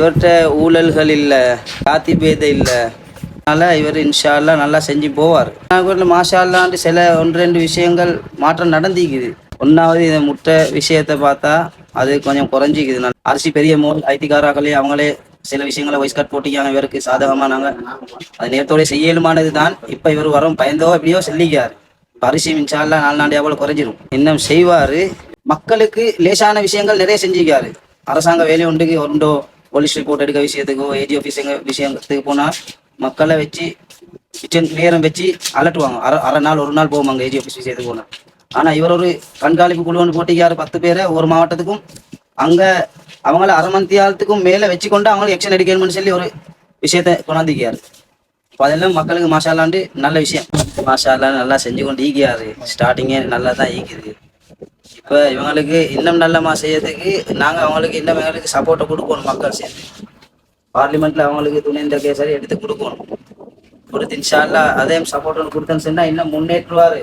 இவர்கிட்ட ஊழல்கள் இல்லை காத்தி பேதை இல்லை. அதனால் இவர் இன்ஷால்லா நல்லா செஞ்சு போவார். நாகூரில் மாஷா சில ஒன்று ரெண்டு விஷயங்கள் மாற்றம் நடந்திக்குது. ஒன்றாவது இந்த முட்டை விஷயத்தை பார்த்தா அது கொஞ்சம் குறைஞ்சிக்குது. நல்லா அரிசி பெரிய மோல் ஐத்திகாராக்களே அவங்களே சில விஷயங்களை வைஸ் கட் போட்டிக்காங்க இவருக்கு சாதகமானாங்க. அது நேரத்தோட செய்யலுமானது தான். இப்போ இவர் வரும் பயந்தோ எப்படியோ சொல்லிக்கார் அரிசி மின்சாலாம் நாலு நாளையா போல குறைஞ்சிரும். இன்னும் செய்வார். மக்களுக்கு லேசான விஷயங்கள் நிறைய செஞ்சுக்காரு அரசாங்க வேலை உண்டுக்கு உண்டோ போலீஸ் ரிப்போர்ட் எடுக்க விஷயத்துக்கோ ஏஜி ஆஃபீஸுங்க விஷயத்துக்கு போனால் மக்களை வச்சு கிச்சன் நேரம் வச்சு அலட்டுவாங்க. அரை அரை நாள் ஒரு நாள் போவாங்க ஏஜி ஆஃபீஸ் விஷயத்துக்கு போனால் ஆனால் இவர் ஒரு கண்காணிப்பு குழு ஒன்று போட்டிக்காரு பத்து பேரை ஒரு மாவட்டத்துக்கும் அங்கே அவங்கள அரை மந்தியாலத்துக்கும் மேலே வச்சுக்கொண்டு அவங்களும் எக்ஷன் எடுக்கணும்னு சொல்லி ஒரு விஷயத்தை கொண்டாந்துக்காரு இப்போ அதெல்லாம் மக்களுக்கு மாஷாலாண்டு நல்ல விஷயம். மாஷாலாம் நல்லா செஞ்சு கொண்டு ஈகியாரு. ஸ்டார்டிங்கே நல்லா தான் ஈக்குது இப்போ இவங்களுக்கு இன்னும் நல்லமா செய்யறதுக்கு நாங்கள் அவங்களுக்கு இன்னும் எங்களுக்கு சப்போர்ட்டை கொடுக்கணும் மக்கள் சேர்ந்து. பார்லிமெண்ட்ல அவங்களுக்கு துணைந்த கேசரி எடுத்து கொடுக்கணும். கொடுத்து இன்ஷால்லா அதே சப்போர்ட் ஒன்று கொடுத்தேன்னு சொன்னா இன்னும் முன்னேற்றுவாரு.